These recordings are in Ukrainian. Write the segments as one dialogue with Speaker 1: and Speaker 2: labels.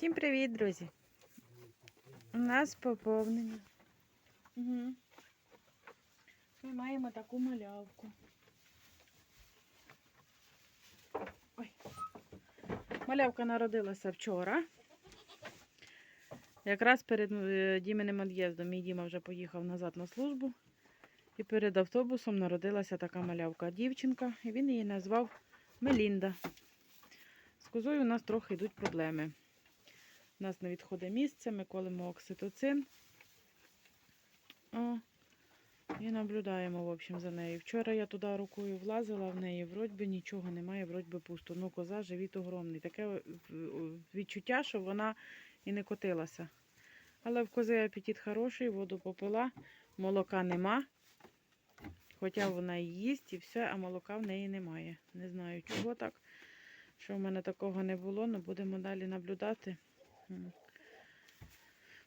Speaker 1: Всім привіт, друзі! У нас поповнення. Угу. Ми маємо таку малявку. Ой. Малявка народилася вчора. Якраз перед е, Діминим від'їздом. Мій Діма вже поїхав назад на службу. І перед автобусом народилася така малявка дівчинка, і він її назвав Мелінда. З козою у нас трохи йдуть проблеми. У нас не відходить місце, ми колемо окситоцин. О, і наблюдаємо, в общем, за нею. Вчора я туди рукою влазила, в неї вроді би нічого немає, вроді би пусто. Ну, коза живіт огромний. Таке е, відчуття, що вона і не котилася. Але в кози апетит хороший, воду попила, молока нема. Хоча вона і їсть і все, а молока в неї немає. Не знаю, чого так. Що в мене такого не було, але будемо далі наблюдати.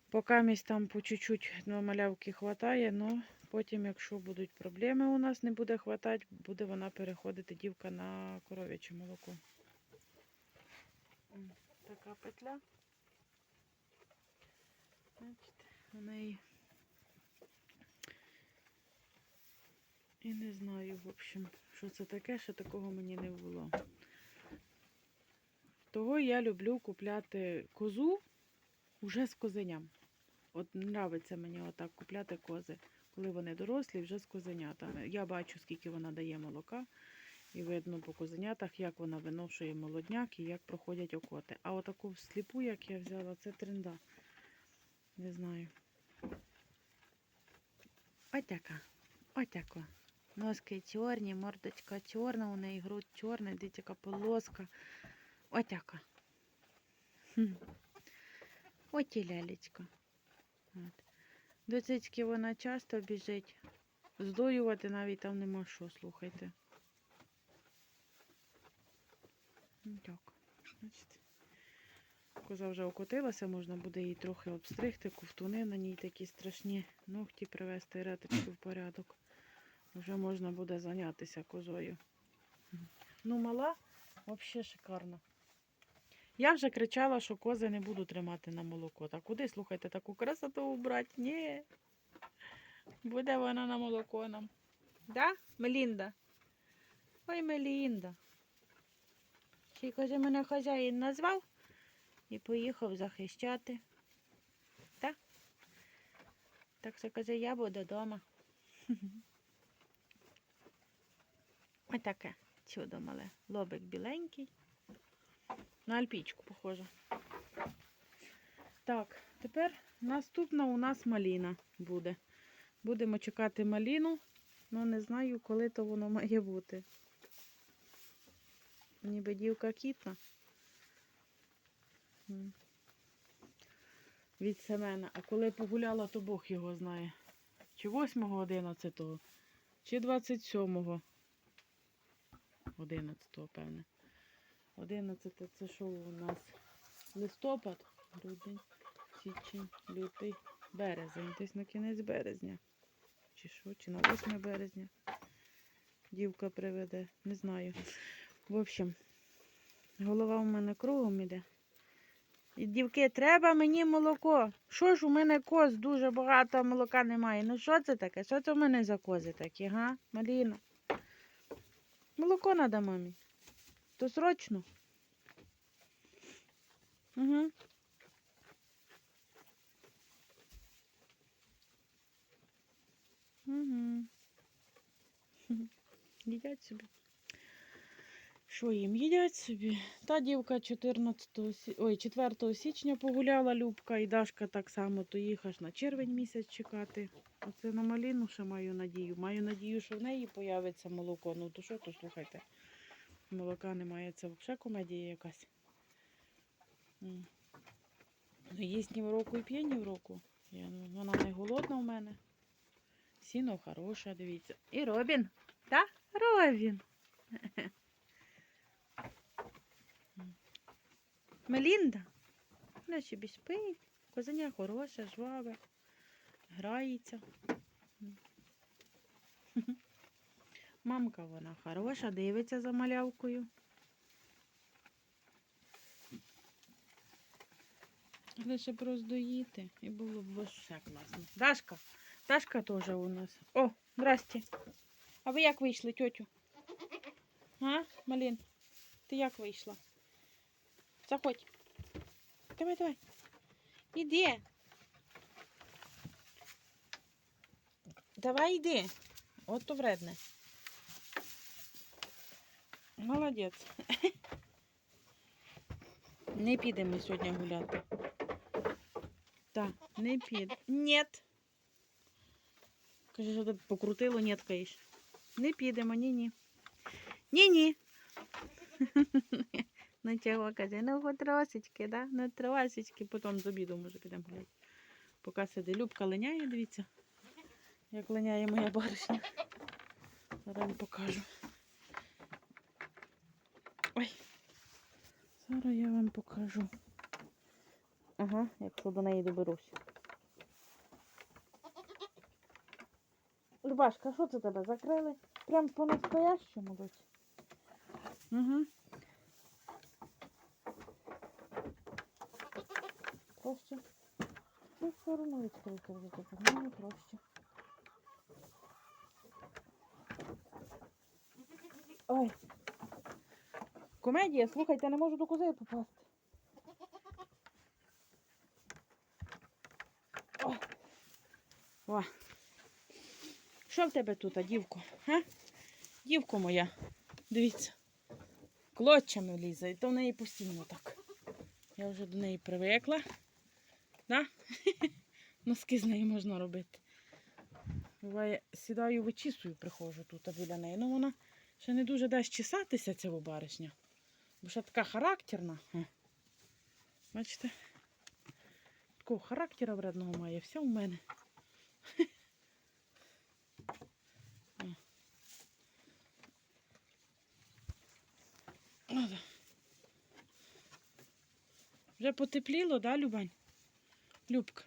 Speaker 1: Поки там по чуть-чуть ну, малявки хватає, але потім, якщо будуть проблеми у нас, не буде хватати, буде вона переходити дівка на коров'яче молоко. Така петля. Бачите, у неї. І не знаю, в общем, що це таке, що такого мені не було. Того я люблю купляти козу вже з козеням. От нравиться мені отак купляти кози, коли вони дорослі, вже з козенятами. Я бачу, скільки вона дає молока, і видно по козенятах, як вона виношує молодняк і як проходять окоти. А отаку сліпу, як я взяла, це тренда. Не знаю. Отака. Отака. Носки чорні, мордочка чорна, у неї грудь чорна, дивіться, яка полоска. Отака. Хм. От і лялечка. От. До цицьки вона часто біжить. Здоювати навіть там нема що, слухайте. Ну, Так. Бачите. Коза вже окотилася, можна буде її трохи обстригти, ковтуни на ній такі страшні ногті привести реточки в порядок. Вже можна буде зайнятися козою. Ну, мала взагалі шикарна. Я вже кричала, що кози не буду тримати на молоко. Та куди, слухайте, таку красоту убрати? Ні. Буде вона на молоко нам. Да, Мелінда? Ой, Мелінда. Ще й каже, мене хазяїн назвав і поїхав захищати. Так? Так що каже, я буду вдома. Ось таке чудо мале. Лобик біленький. На альпічку похоже. Так, тепер наступна у нас маліна буде. Будемо чекати маліну, але не знаю, коли то воно має бути. Ніби дівка кітна. Від Семена. А коли погуляла, то Бог його знає. Чи 8-го, 11-го, чи 27-го. 11-го, певне. 11 це що у нас? Листопад, грудень, січень, лютий, березень. Десь на кінець березня. Чи що, чи на 8 березня. Дівка приведе, не знаю. В общем, голова у мене кругом іде. І дівки, треба мені молоко. Що ж у мене коз дуже багато а молока немає. Ну що це таке? Що це в мене за кози такі, га? Маліна? Молоко треба мамі. То срочно. Угу. Угу. Їдять собі. Що їм? Їдять собі. Та дівка 14 сі- ой, 4 січня погуляла Любка і Дашка так само, то їх аж на червень місяць чекати. Оце на маліну ще маю надію. Маю надію, що в неї появиться молоко. Ну то що, то слухайте. Молока немає, це взагалі комедія якась. Ну, їсть ні в року і п'є ні в року. Я, ну, вона не голодна в мене. Сіно хороше, дивіться. І Робін. Та? Робін. Мелінда. Вона собі спить. Козеня хороше, жваве. Грається. Мамка вона хороша, дивиться за малявкою. Лише б роздоїти і було б вообще класно. Дашка. Дашка теж у нас. О, здрасте. А ви як вийшли, тьотю? А, Малін? Ти як вийшла? Заходь. Давай, давай. Іди. Давай йди. От то вредне. Молодець. Не підемо сьогодні гуляти. Так, не піде. Нет. Каже, що тебе покрутило, нет, каєш. Не підемо, ні-ні. Ні-ні. Ну чого, каже, ну хоч трошечки, да? Ну трошечки, потім з обіду може підемо гуляти. Поки сиди. Любка линяє, дивіться. Як линяє моя баришня. Зараз покажу. Ой. Зараз я вам покажу. Ага, якщо до неї доберусь. Любашка, що це тебе закрили? Прям по настоящему дочь. Угу. Проще. Ну, все одно відкрити вже тепер. Мені проще. Ой. Комедія, слухайте, не можу до кози попасти. О. О. Що в тебе тут, дівко? А? Дівко моя. Дивіться. Клочами лізе, і то в неї постійно так. Я вже до неї привикла. Да? Носки з нею можна робити. Буває, сідаю, вичісую, приходжу тут біля неї. Ну вона ще не дуже дасть чесатися, ця баришня. Бо ще така характерна. Бачите? Такого характера вредного має. Все у мене. О. О, да. Вже потепліло, да, Любань? Любка.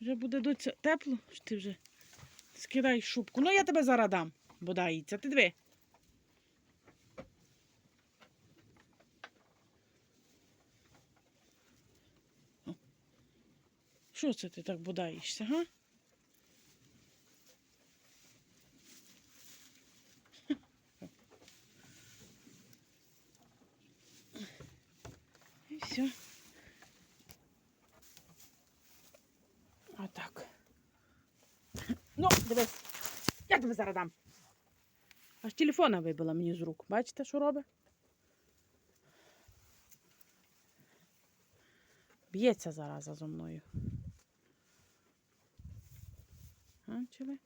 Speaker 1: Вже буде доця тепло, що ти вже скидай шубку. Ну я тебе зараз дам, бодається. Ти диви. Що це ти так бодаєшся, га? І все. Отак. Ну, дивись. Я тебе зараз дам. Аж телефона вибила мені з рук. Бачите, що робить? Б'ється зараза зо мною. Бачили?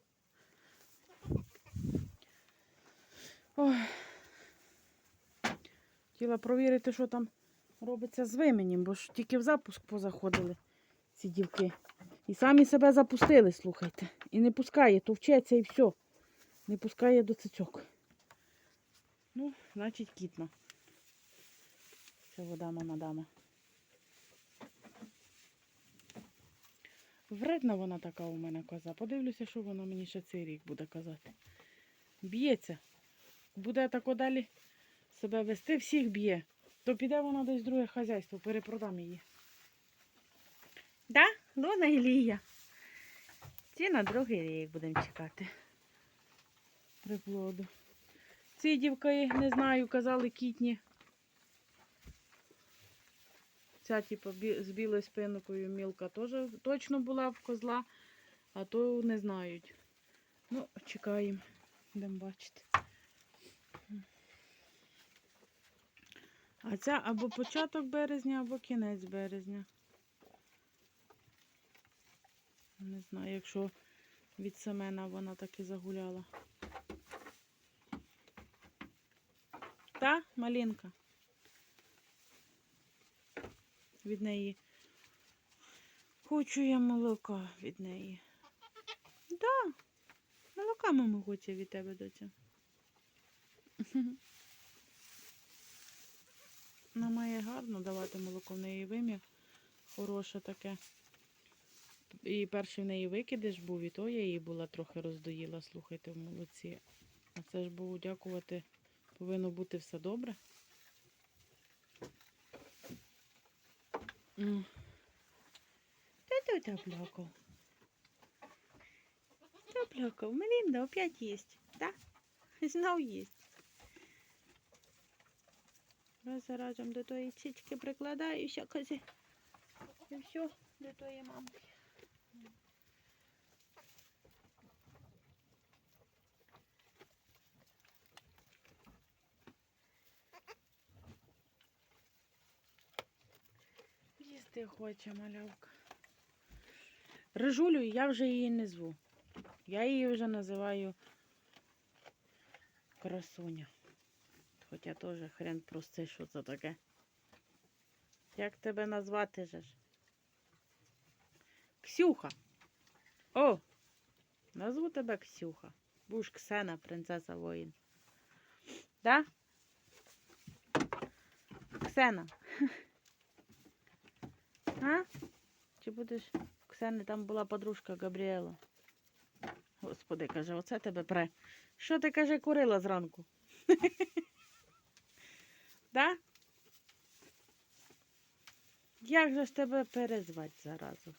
Speaker 1: Ой. Хотіла провірити, що там робиться з вименем, бо ж тільки в запуск позаходили ці дівки. І самі себе запустили, слухайте. І не пускає, товчеться і все. Не пускає до цицьок. Ну, значить, кітна. Це вода мама дама. Вредна вона така у мене коза. Подивлюся, що вона мені ще цей рік буде казати. Б'ється. Буде тако далі себе вести, всіх б'є. То піде вона десь в друге хазяйство, перепродам її. Да, Луна і Лія. Ці на другий рік будемо чекати. Приплоду. Ці дівки, не знаю, казали кітні. Ця, типу, з білою спинкою мілка теж точно була в козла, а то не знають. Ну, чекаємо, будемо бачити. А ця або початок березня, або кінець березня. Не знаю, якщо від Семена вона так і загуляла. Та, малинка. Від неї. Хочу я молока від неї. Да. Молока мама хоче від тебе, доця. Вона має гарно давати молоко в неї вимір. Хороше таке. І перший в неї викидиш був, і то я її була трохи роздоїла, слухайте, в молодці. А це ж Богу дякувати, повинно бути все добре. Хто тебе плакав? Хто плакав? Мелінда опять їсть, так? Знов їсть. Раз за разом до тої цічки прикладаюся, кози. І все, до тої мамки. Їсти хоче малявка. Рижулю я вже її не зву. Я її вже називаю красуня. Хоча теж хрен прости, що це таке. Як тебе назвати же ж? Ксюха. О! Назву тебе Ксюха. Будеш Ксена, принцеса воїн. Да? Ксена. А? Чи будеш Ксени там була подружка Габріела? Господи, каже, оце тебе пре. Що ти, каже, курила зранку? Да? Як же ж тебе перезвати заразу?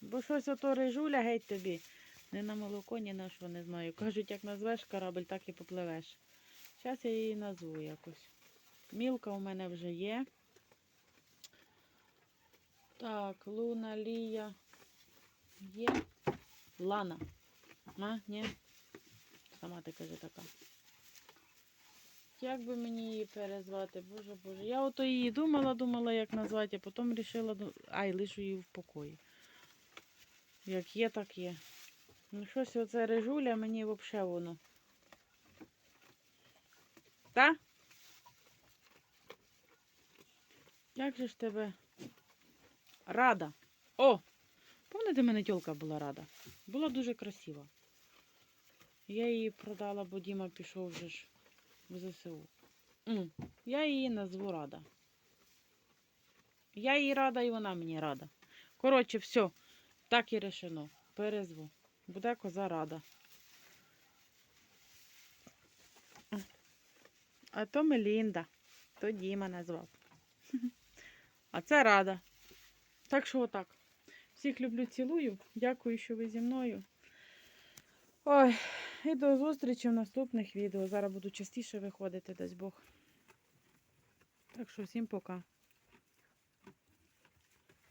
Speaker 1: Бо щось ото рижуля геть тобі. Не на молоко, ні на що не знаю. Кажуть, як назвеш корабль, так і попливеш. Зараз я її назву якось. Мілка у мене вже є. Так, Луна, Лія. Є. Лана. А, ні. Сама ти каже така. Як би мені її перезвати? Боже Боже. Я ото її думала, думала, як назвати, а потім вирішила, ну, ай, лишу її в покої. Як є, так є. Ну щось оце режуля мені взагалі воно. Та? Як же ж тебе? Рада. О! Пам'ятаєте, мене тьолка була рада. Була дуже красива. Я її продала, бо Діма пішов вже ж в ЗСУ. Я її назву рада. Я їй рада і вона мені рада. Коротше, все, так і решено. Перезву. Буде коза рада. А то Мелінда, то Діма назвав. А це рада. Так що отак. Всіх люблю, цілую. Дякую, що ви зі мною. Ой, і до зустрічі в наступних відео. Зараз буду частіше виходити, дасть Бог. Так що всім пока.